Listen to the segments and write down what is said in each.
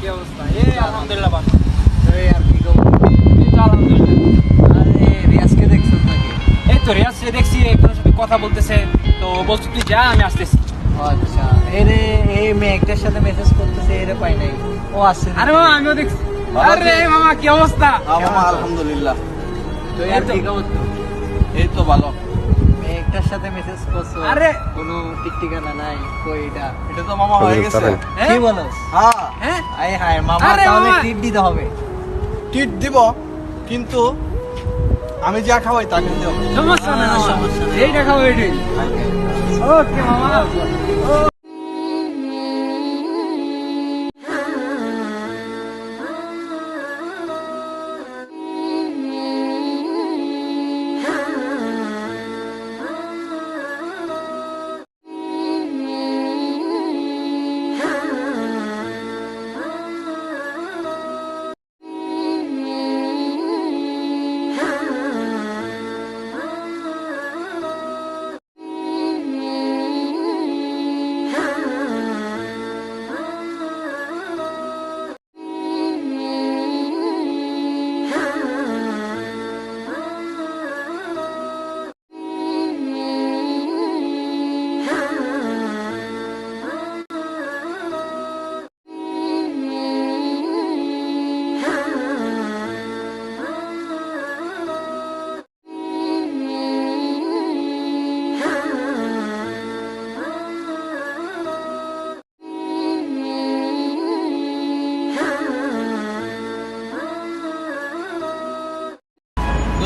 কি অবস্থা? এই আলহামদুলিল্লাহ ভালো। এই আর কি খবর? এই তো আলহামদুলিল্লাহ। আরে রিয়াজকে দেখছিস নাকি? এই তো রিয়াজ দেখছি একজনের সাথে কথা বলতেছে। তো বলছি তুই যা আমি আসতেছি। আচ্ছা। এরে এই মেয়েটার সাথে মেসেজ করতেছে এরে পাই নাই। ও আসছে আরে মামা আমিও দেখছি। আরে মামা কি অবস্থা? মামা আলহামদুলিল্লাহ। তো এই আর কি খবর? এই তো ভালো। মেয়েটার সাথে মেসেজ করছ? আরে। কোনো ঠিক ঠিকানা নাই। কই এটা? এটা তো মামা হয়ে গেছে। হ্যাঁ? কি বলো? হ্যাঁ। হ্যাঁ? আই হায় মামা তাহলে টিট দিতে হবে। টিট দিব কিন্তু আমি যা খাওয়াই তা কিন্তু সমস্যা না না, সমস্যা এইটা খাব এটাই। ওকে মামা।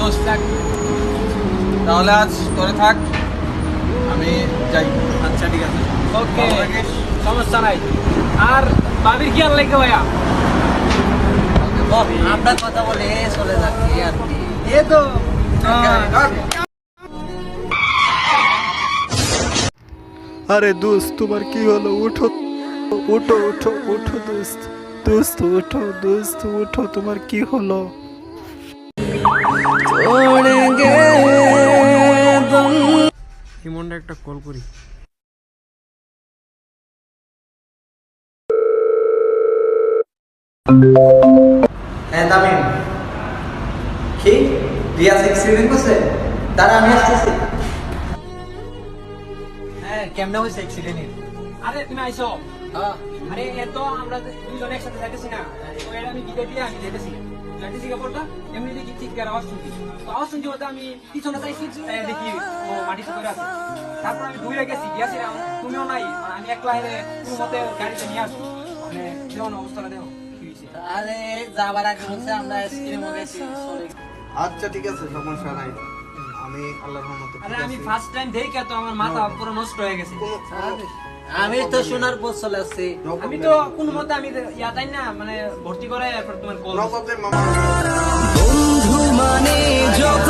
দোস্ত তাহলে আজ তোরে থাক আমি যাই। আচ্ছা ঠিক আছে। ওকে সমস্যা নাই। আর বাবির কি আর লেগে ভাইয়া? আমরা কথা বলে চলে যাচ্ছি আর কি। এ তো। আরে দোস্ত তোমার কি হলো? উঠো। উঠো উঠো উঠো দোস্ত। দোস্ত উঠো দোস্ত উঠো। তোমার কি হলো? হিমনটা একটা কল করি। হ্যাঁ তামিম। কি? রিয়াজ এক্সিডেন্ট করছে? দাঁড়া আমি আসতেছি। হ্যাঁ কেমনে হয়েছে অ্যাক্সিডেন্ট আরে তুমি আইসো হ্যাঁ। আরে এ তো আমরা দুজন একসাথে যাইতেছি না। তো এটা আমি গিটার দিয়ে আমি এমনি দেখি চিৎকার আওয়াজ শুনছি তো আওয়াজ শুনছি বলতে আমি পিছনে চাইছি দেখি ও মাটি করে আছে। তারপর আমি দূরে গেছি গিয়েছিলাম তুমিও নাই আমি একলা হেরে কোনো মতে গাড়িতে নিয়ে আসি মানে যেমন অবস্থাটা দেখো আরে যাবার আগে বলছে আমরা আইসক্রিমও গেছি আচ্ছা ঠিক আছে সমস্যা নাই। আমি আল্লাহর রহমতে আরে আমি ফার্স্ট টাইম দেখি তো আমার মাথা পুরো নষ্ট হয়ে গেছে। আমি তো শোনার পর চলে আসছি। আমি তো কোন মতে আমি ইয়াতাই না মানে ভর্তি করে এরপর তোমার কল বন্ধু মানে যত